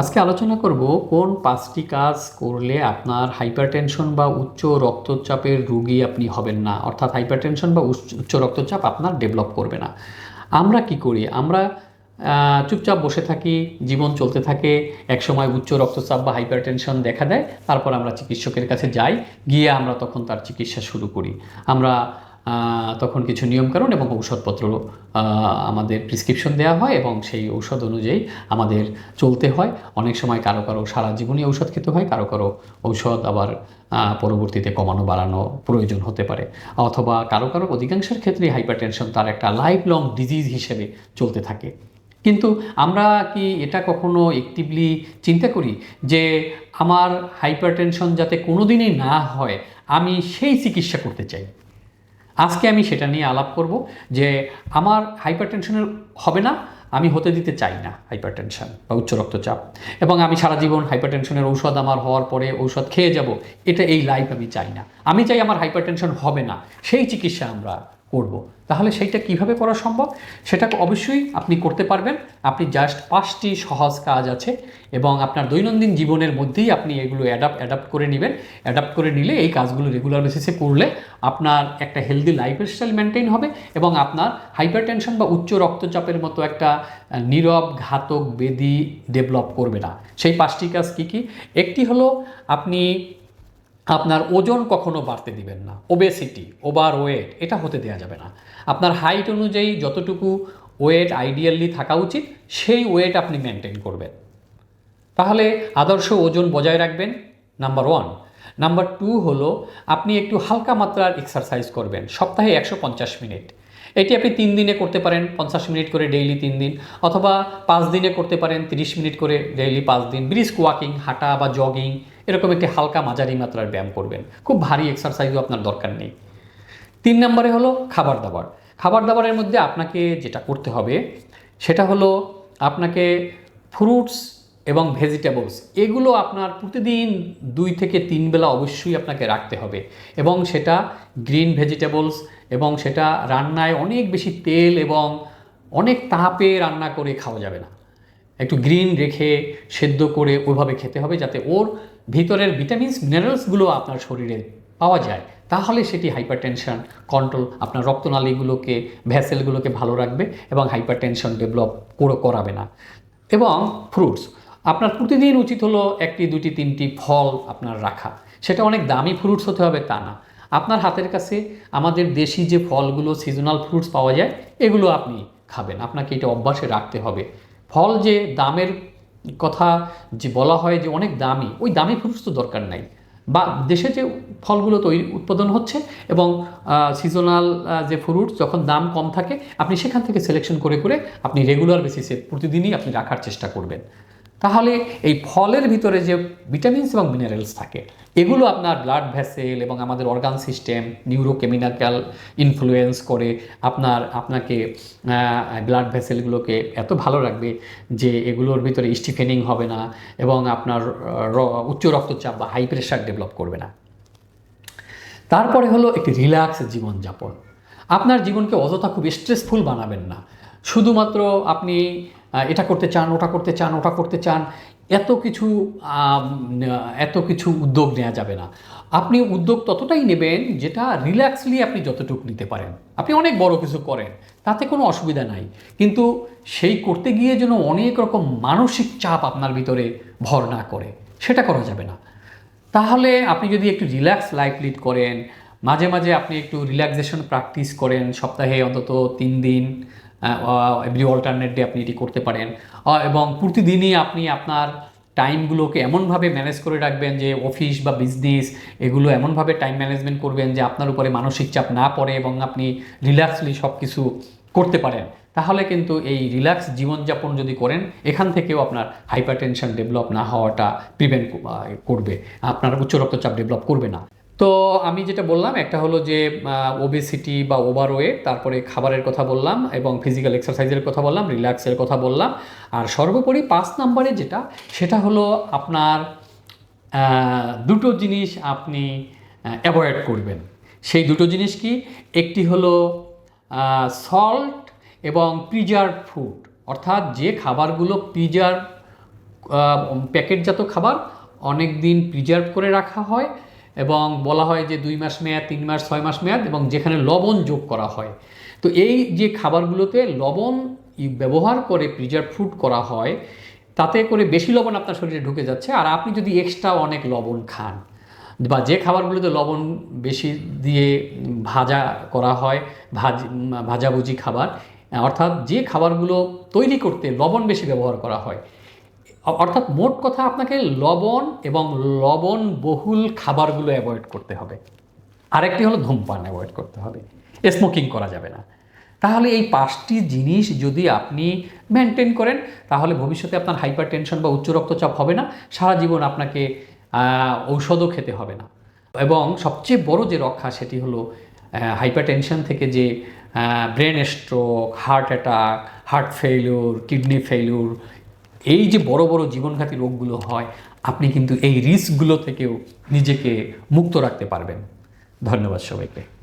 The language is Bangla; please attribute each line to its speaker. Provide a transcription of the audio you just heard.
Speaker 1: আজকে আলোচনা করব কোন পাঁচটি কাজ করলে আপনার হাইপারটেনশন বা উচ্চ রক্তচাপের রোগী আপনি হবেন না? অর্থাৎ হাইপারটেনশন বা উচ্চ রক্তচাপ আপনার ডেভেলপ করবে না। আমরা কি করি? আমরা চুপচাপ বসে থাকি, জীবন চলতে থাকে, একসময় উচ্চ রক্তচাপ বা হাইপারটেনশন দেখা দেয়, তারপর আমরা চিকিৎসকের কাছে যাই, গিয়ে আমরা তখন তার চিকিৎসা শুরু করি। আমরা তখন কিছু নিয়মকানুন এবং ঔষধপত্র আমাদের প্রেসক্রিপশন দেওয়া হয় এবং সেই ঔষধ অনুযায়ী আমাদের চলতে হয়। অনেক সময় কারও কারও সারা জীবনই ঔষধ খেতে হয়, কারও কারও ঔষধ আবার পরবর্তীতে কমানো বাড়ানো প্রয়োজন হতে পারে। অথবা কারও কারও অধিকাংশের ক্ষেত্রে হাইপারটেনশন তার একটা লাইফ লং ডিজিজ হিসেবে চলতে থাকে। কিন্তু আমরা কি এটা কখনো একটিভলি চিন্তা করি যে আমার হাইপারটেনশন যাতে কোনোদিনই না হয়, আমি সেই চিকিৎসা করতে চাই? আজকে আমি সেটা নিয়ে আলাপ করব যে আমার হাইপারটেনশনের হবে না, আমি হতে দিতে চাই না হাইপারটেনশন বা উচ্চ রক্তচাপ। এবং আমি সারা জীবন হাইপারটেনশনের ঔষধ আমার হওয়ার পরে ঔষধ খেয়ে যাব, এটা এই লাইফ আমি চাই না। আমি চাই আমার হাইপারটেনশন হবে না, সেই চিকিৎসা আমরা করব। তাহলে সেইটা কীভাবে করা সম্ভব? সেটা অবশ্যই আপনি করতে পারবেন। আপনি জাস্ট পাঁচটি সহজ কাজ আছে এবং আপনার দৈনন্দিন জীবনের মধ্যেই আপনি এগুলো অ্যাডাপ্ট অ্যাডাপ্ট করে নেবেন। অ্যাডাপ্ট করে নিলে এই কাজগুলো রেগুলার বেসিসে করলে আপনার একটা হেলদি লাইফ স্টাইল মেনটেন হবে এবং আপনার হাইপার টেনশন বা উচ্চ রক্তচাপের মতো একটা নীরব ঘাতক বেদি ডেভেলপ করবে না। সেই পাঁচটি কাজ কী কী? একটি হলো আপনি আপনার ওজন কখনো বাড়তে দিবেন না। ওবেসিটি ওভার ওয়েট এটা হতে দেওয়া যাবে না। আপনার হাইট অনুযায়ী যতটুকু ওয়েট আইডিয়ালি থাকা উচিত, সেই ওয়েট আপনি মেনটেন করবেন। তাহলে আদর্শ ওজন বজায় রাখবেন নাম্বার ওয়ান নাম্বার টু হলো, আপনি একটু হালকা মাত্রার এক্সারসাইজ করবেন। সপ্তাহে একশো পঞ্চাশ মিনিট। এটি আপনি তিন দিনে করতে পারেন পঞ্চাশ মিনিট করে ডেইলি তিন দিন, অথবা পাঁচ দিনে করতে পারেন তিরিশ মিনিট করে ডেইলি পাঁচ দিন। ব্রিস্ক ওয়াকিং হাঁটা বা জগিং এরকম একটি হালকা মাঝারি মাত্রার ব্যায়াম করবেন। খুব ভারী এক্সারসাইজও আপনার দরকার নেই। তিন নম্বরে হলো খাবার দাবার। খাবার দাবারের মধ্যে আপনাকে যেটা করতে হবে, সেটা হলো আপনাকে ফ্রুটস এবং ভেজিটেবলস এগুলো আপনার প্রতিদিন দুই থেকে তিন বেলা অবশ্যই আপনাকে রাখতে হবে। এবং সেটা গ্রিন ভেজিটেবলস এবং সেটা রান্নায় অনেক বেশি তেল এবং অনেক তাপে রান্না করে খাওয়া যাবে না। একটু গ্রিন রেখে সেদ্ধ করে ওইভাবে খেতে হবে যাতে ওর ভিতরের ভিটামিনস মিনারেলসগুলো আপনার শরীরে পাওয়া যায়। তাহলে সেটি হাইপারটেনশন কন্ট্রোল আপনার রক্তনালীগুলোকে ভ্যাসেলগুলোকে ভালো রাখবে এবং হাইপারটেনশন ডেভেলপ করে, করাবে না। এবং ফ্রুটস আপনার প্রতিদিন উচিত হলো একটি, দুটি, তিনটি ফল আপনার রাখা। সেটা অনেক দামি ফ্রুটস হতে হবে, তা না। আপনার হাতের কাছে আমাদের দেশি যে ফলগুলো সিজনাল ফ্রুটস পাওয়া যায়, এগুলো আপনি খাবেন। আপনাকে এটা অভ্যাসে রাখতে হবে। ফল যে দামের কথা যে বলা হয় যে অনেক দামি, ওই দামি ফ্রুটস তো দরকার নাই। বা দেশে যে ফলগুলো তৈরি, উৎপাদন হচ্ছে এবং সিজনাল যে ফ্রুটস যখন দাম কম থাকে, আপনি সেখান থেকে সিলেকশন করে করে আপনি রেগুলার বেসিসে প্রতিদিনই আপনি রাখার চেষ্টা করবেন। তাহলে এই ফলের ভিতরে যে ভিটামিনস এবং মিনারেলস থাকে, এগুলো আপনার ব্লাড ভ্যাসেল এবং আমাদের অর্গান সিস্টেম নিউরোকেমিনাক্যাল ইনফ্লুয়েন্স করে আপনার, আপনাকে ব্লাড ভ্যাসেলগুলোকে এত ভালো রাখবে যে এগুলোর ভিতরে স্টিফেনিং হবে না এবং আপনার উচ্চ রক্তচাপ বা হাই প্রেশার ডেভেলপ করবে না। তারপরে হলো একটি রিল্যাক্স জীবনযাপন। আপনার জীবনকে অযথা খুব স্ট্রেসফুল বানাবেন না। শুধুমাত্র আপনি এটা করতে চান, ওটা করতে চান, ওটা করতে চান, এত কিছু এত কিছু উদ্যোগ নেওয়া যাবে না। আপনি উদ্যোগ ততটাই নেবেন যেটা রিল্যাক্সলি আপনি যতটুকু নিতে পারেন। আপনি অনেক বড় কিছু করেন, তাতে কোনো অসুবিধা নাই। কিন্তু সেই করতে গিয়ে যেন অনেক রকম মানসিক চাপ আপনার ভিতরে ভর না করে, সেটা করা যাবে না। তাহলে আপনি যদি একটু রিল্যাক্স লাইফ লিড করেন, মাঝে মাঝে আপনি একটু রিল্যাক্সেশন প্র্যাকটিস করেন, সপ্তাহে অন্তত তিন দিন এভরি অল্টারনেট ডে আপনি এটি করতে পারেন। এবং প্রতিদিনই আপনি আপনার টাইমগুলোকে এমনভাবে ম্যানেজ করে রাখবেন যে অফিস বা বিজনেস এগুলো এমনভাবে টাইম ম্যানেজমেন্ট করবেন যে আপনার উপরে মানসিক চাপ না পড়ে এবং আপনি রিল্যাক্সলি সব কিছু করতে পারেন। তাহলে কিন্তু এই রিল্যাক্স জীবনযাপন যদি করেন, এখান থেকেও আপনার হাইপার টেনশন ডেভেলপ না হওয়াটা প্রিভেন্ট করবে। আপনার উচ্চ রক্তচাপ ডেভেলপ করবে না। তো আমি যেটা বললাম, একটা হলো যে ওবেসিটি বা ওভারওয়েট তারপরে খাবারের কথা বললাম এবং ফিজিক্যাল এক্সারসাইজের কথা বললাম রিল্যাক্সের কথা বললাম। আর সর্বোপরি পাঁচ নাম্বারে যেটা, সেটা হলো আপনার দুটো জিনিস আপনি অ্যাভয়েড করবেন। সেই দুটো জিনিস কি? একটি হলো সল্ট এবং প্রিজার্ভ ফুড অর্থাৎ যে খাবারগুলো প্রিজার্ভ প্যাকেটজাত খাবার অনেক দিন প্রিজার্ভ করে রাখা হয়। এবং বলা হয় যে দুই মাস মেয়াদ, তিন মাস, ছয় মাস মেয়াদ এবং যেখানে লবণ যোগ করা হয়। তো এই যে খাবারগুলোতে লবণ ব্যবহার করে প্রিজার্ভ ফুড করা হয়, তাতে করে বেশি লবণ আপনার শরীরে ঢুকে যাচ্ছে। আর আপনি যদি এক্সট্রা অনেক লবণ খান বা যে খাবারগুলোতে লবণ বেশি দিয়ে ভাজা করা হয়, ভাজ, ভাজাভুজি খাবার, অর্থাৎ যে খাবারগুলো তৈরি করতে লবণ বেশি ব্যবহার করা হয় অর্থাৎ মোট কথা আপনাকে লবণ এবং লবণ বহুল খাবারগুলো অ্যাভয়েড করতে হবে। আরেকটি হলো ধূমপান অ্যাভয়েড করতে হবে। স্মোকিং করা যাবে না। তাহলে এই পাঁচটি জিনিস যদি আপনি মেনটেন করেন, তাহলে ভবিষ্যতে আপনার হাইপার টেনশন বা উচ্চ রক্তচাপ হবে না। সারা জীবন আপনাকে ঔষধও খেতে হবে না। এবং সবচেয়ে বড় যে রক্ষা সেটি হলো হাইপার টেনশন থেকে যে brain stroke heart attack heart failure kidney failure এই যে বড় বড় জীবনঘাতী রোগগুলো হয়, আপনি কিন্তু এই রিস্কগুলো থেকেও নিজেকে মুক্ত রাখতে পারবেন। ধন্যবাদ সবাইকে।